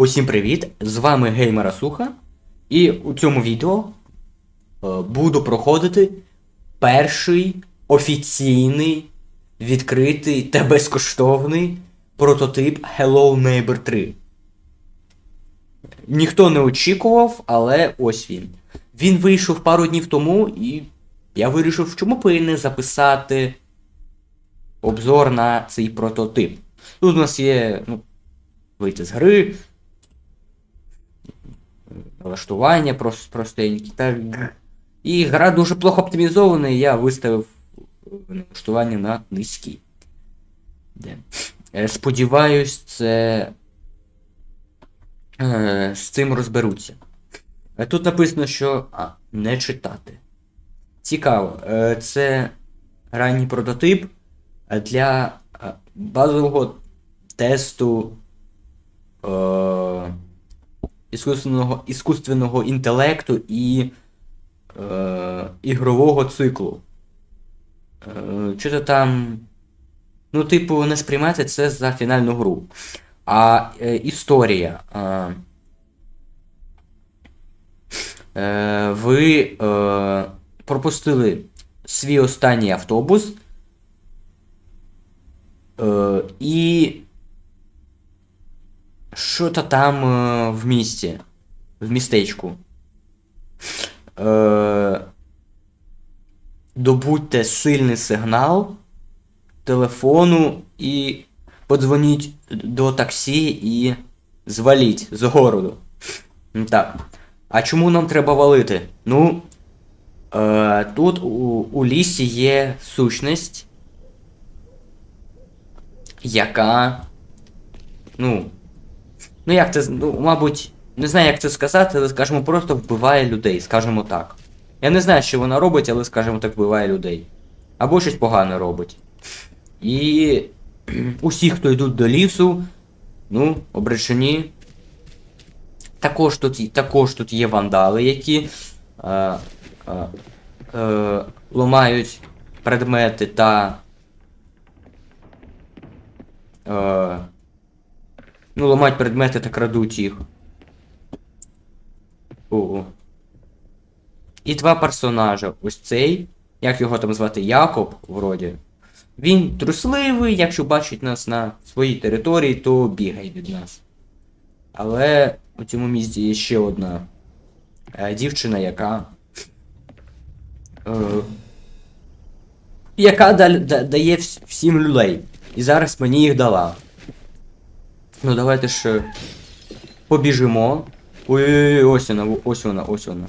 Усім привіт! З вами Геймера Суха. І у цьому відео е, буду проходити перший офіційний, відкритий та безкоштовний прототип Hello Neighbor 3. Ніхто не очікував, але ось він. Він вийшов пару днів тому, і я вирішив, чому б записати обзор на цей прототип. Тут у нас є ну, вийти з гри, налаштування прос- простенькі. Так. І гра дуже плохо оптимізована, і я виставив налаштування на низькі. Де? Е, Сподіваюсь, це. Е, з цим розберуться. Е, Тут написано, що. А, не читати. Цікаво. Це ранній прототип для базового тесту іскусственного, іскусственного інтелекту і е, ігрового циклу. Е, Що то там. Ну, типу, не сприймати це за фінальну гру. А е, історія. Е, е, ви е, пропустили свій останній автобус. Е, і що то там е, в місті, в містечку. Е, добудьте сильний сигнал телефону і подзвоніть до таксі і зваліть з городу. Так. А чому нам треба валити? Ну. Е, тут у, у лісі є сущність, яка. Ну. Ну як це. Ну, мабуть, не знаю, як це сказати, але скажімо, просто вбиває людей, скажімо так. Я не знаю, що вона робить, але, скажімо так, вбиває людей. Або щось погане робить. І усі, хто йдуть до лісу, ну, обречені. Також тут, також тут є вандали, які е, е, е, ламають предмети та. Е, ну, ламають предмети та крадуть їх. Ого. І два персонажа. Ось цей. Як його там звати? Якоб, вроді. Він трусливий, якщо бачить нас на своїй території, то бігає від нас. Але у цьому місті є ще одна е, дівчина, яка. Е, яка да, да, дає всім люлей. І зараз мені їх дала. Ну давайте ж побіжимо. Ой-ой-ой, ось вона, ось вона, ось вона.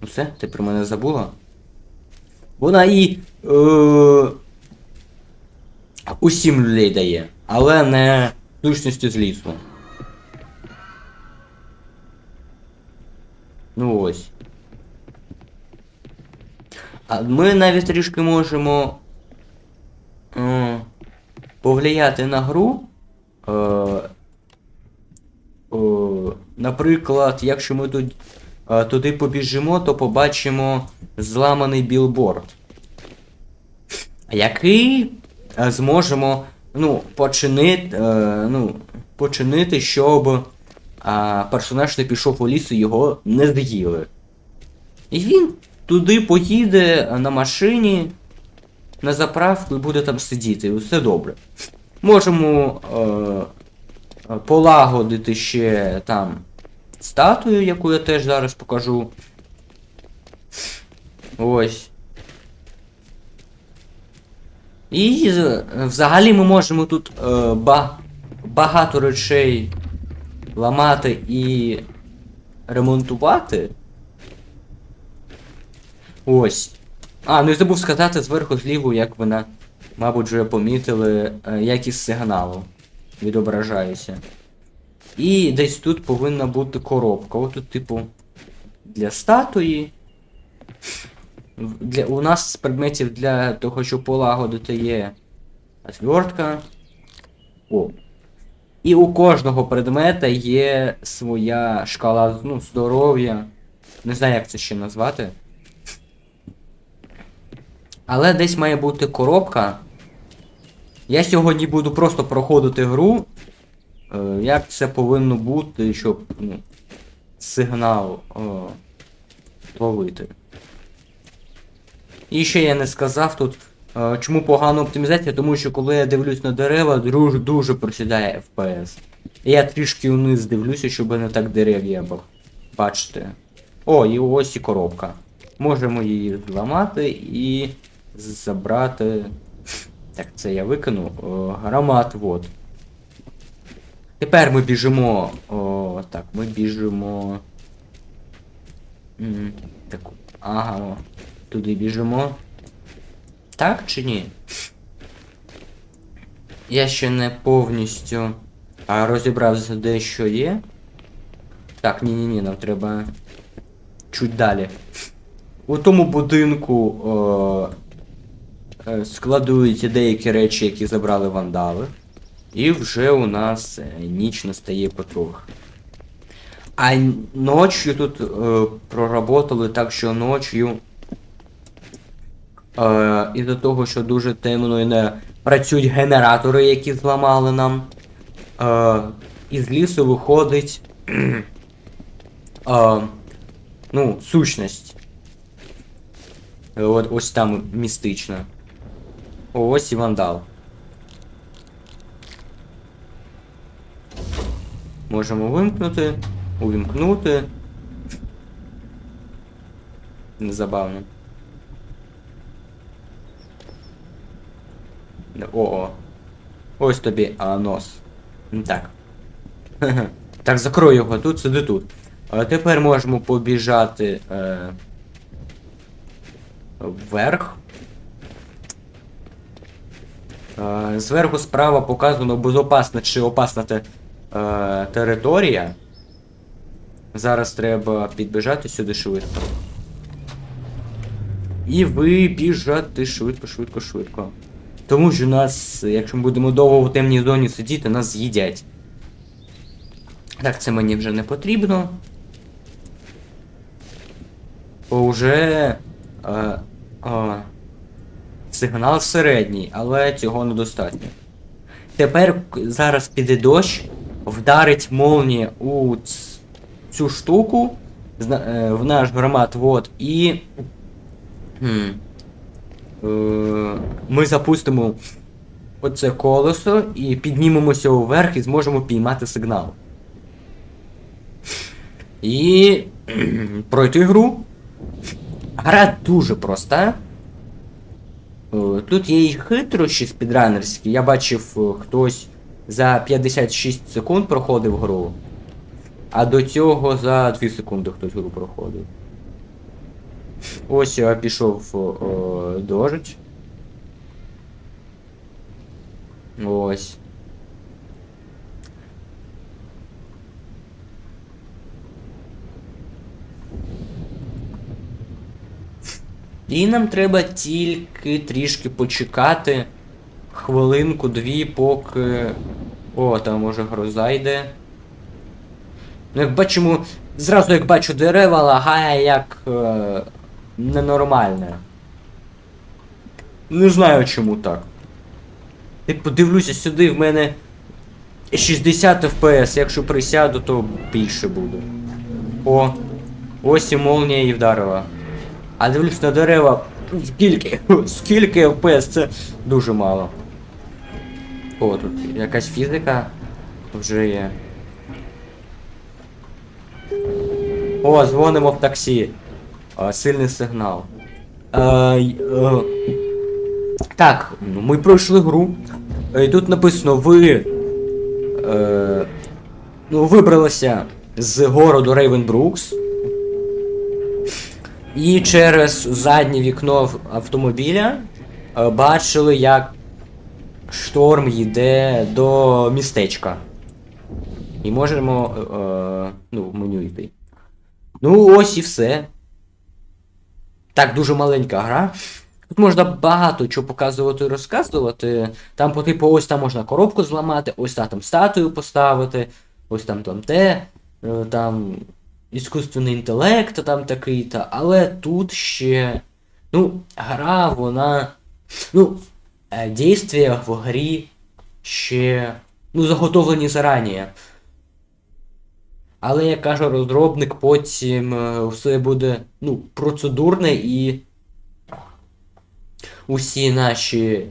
Ну все, ти про мене забула? Вона і. Е, усім людей дає, але не сущності з лісу. Ну ось. А ми навіть трішки можемо. Повлияти на гру. Е, е, наприклад, якщо ми тут е, туди побіжимо, то побачимо зламаний білборд. Який е, зможемо ну, починити, е, ну, починити, щоб е, персонаж не пішов у ліс і його не з'їли. І він туди поїде на машині на заправку і буде там сидіти, все добре. Можемо е, е, полагодити ще там статую, яку я теж зараз покажу. Ось. І взагалі ми можемо тут е, ба багато речей ламати і ремонтувати. Ось. А, ну і забув сказати зверху зліву, як ви на, мабуть, вже помітили, е, якість сигналу відображається. І десь тут повинна бути коробка. Отут, типу, для статуї. Для, у нас з предметів для того, щоб полагодити є отвертка. О. І у кожного предмета є своя шкала ну, здоров'я. Не знаю, як це ще назвати. Але десь має бути коробка, Я сьогодні буду просто проходити гру. Е, як це повинно бути, щоб ну, сигнал е, ловити. І ще я не сказав тут, е, чому погана оптимізація, тому що коли я дивлюсь на дерева, дуже, дуже просідає FPS. Я трішки вниз дивлюся, щоб не так дерев'я б- бачити. О, і ось і коробка. Можемо її зламати і забрати. Так, це я викину. О, громад, вот. Тепер ми біжимо. О, так, ми біжимо. М, Так, ага, о, туди біжимо. Так чи ні? Я ще не повністю а, розібрався, де що є. Так, ні-ні-ні, нам треба чуть далі. У тому будинку о, складуються деякі речі, які забрали вандали. І вже у нас е, ніч настає потрохи. А ночью тут е, проработали так, що ночью. Е, із-за того, що дуже темно і не працюють генератори, які зламали нам. Е, із лісу виходить. е, ну, сущність. Е, От ось там містична. О, ось і вандал. Можемо вимкнути, увімкнути. Незабавно. О. Ось тобі анос. Ну, Так. Так, закрой його тут, сиди тут. А тепер можемо побіжати е, вверх. Е, зверху справа показано безопасна чи опасна те, е, територія. Зараз треба підбіжати сюди швидко. І вибіжати швидко, швидко, швидко. Тому що нас, якщо ми будемо довго в темній зоні сидіти, нас з'їдять. Так, це мені вже не потрібно. Бо вже. Е, е, сигнал середній, але цього недостатньо. Тепер зараз піде дощ, вдарить молнія у цю штуку е, в наш громад вот і. Е, ми запустимо оце колесо і піднімемося вверх і зможемо піймати сигнал. І пройти гру. Гра дуже проста. Е, Тут є і хитрощі спідранерські. Я бачив, е, хтось за 56 секунд проходив гру. А до цього за 2 секунди хтось гру проходив. Ось я пішов о, дождь. Ось. І нам треба тільки трішки почекати хвилинку-дві, поки. О, там може гроза йде. Ну, як бачимо, зразу як бачу дерева, лагає як е, ненормальне. Не знаю чому так. Я подивлюся сюди, в мене 60 FPS, якщо присяду, то більше буде. О, ось і молнія і вдарила. А дивлюсь на дерева. Скільки? Скільки FPS? Це дуже мало. О, тут якась фізика вже є. О, дзвонимо в таксі. А, сильний сигнал. А, й- е, так, ну, ми пройшли гру. Е, І тут написано ви. Е, ну, вибралися з городу Рейвенбрукс. І через заднє вікно автомобіля е, бачили, як шторм йде до містечка. І можемо е, е, ну, в меню йти. Ну, ось і все. Так, дуже маленька гра. Тут можна багато чого показувати і розказувати. Там, по типу, ось там можна коробку зламати, ось там, статую поставити, ось там там те, е, там іскусственний інтелект там такий-то, але тут ще. Ну, гра, вона. Ну, е, дійствія в грі ще ну, заготовлені зарані. Але, як каже розробник, потім е, все буде ну, процедурне і усі наші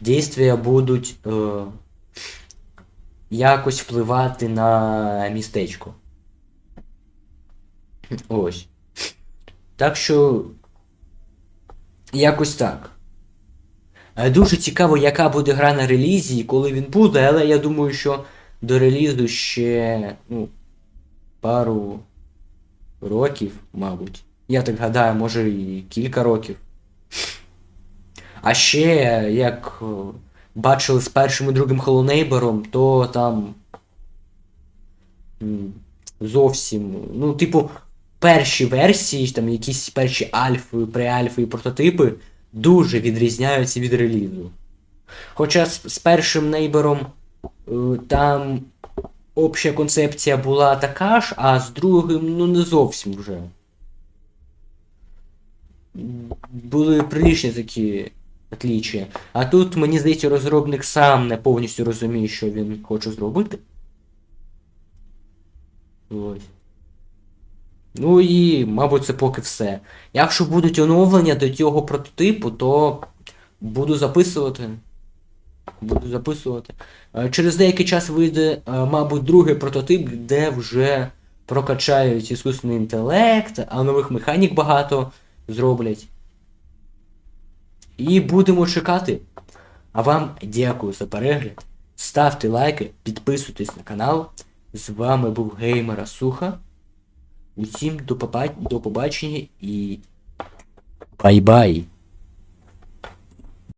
дійствия будуть е, якось впливати на містечко. Ось. Так що. Якось так. Е, Дуже цікаво, яка буде гра на релізі і коли він буде, але я думаю, що до релізу ще ну, пару років, мабуть. Я так гадаю, може і кілька років. А ще, як е, бачили з першим і другим Neighbor, то там зовсім. Ну, типу, перші версії, там якісь перші альфи, преальфи і прототипи дуже відрізняються від релізу. Хоча з, з першим нейбором е, там обща концепція була така ж, а з другим ну не зовсім вже. Були прилічні такі отліччя. А тут, мені здається, розробник сам не повністю розуміє, що він хоче зробити. Ось. Ну і, мабуть, це поки все. Якщо будуть оновлення до цього прототипу, то буду записувати. Буду записувати. Е, Через деякий час вийде, е, мабуть, другий прототип, де вже прокачають іскусний інтелект, а нових механік багато зроблять. І будемо чекати. А вам дякую за перегляд. Ставте лайки, підписуйтесь на канал. З вами був Геймера Суха. Усім до, побачення і бай-бай!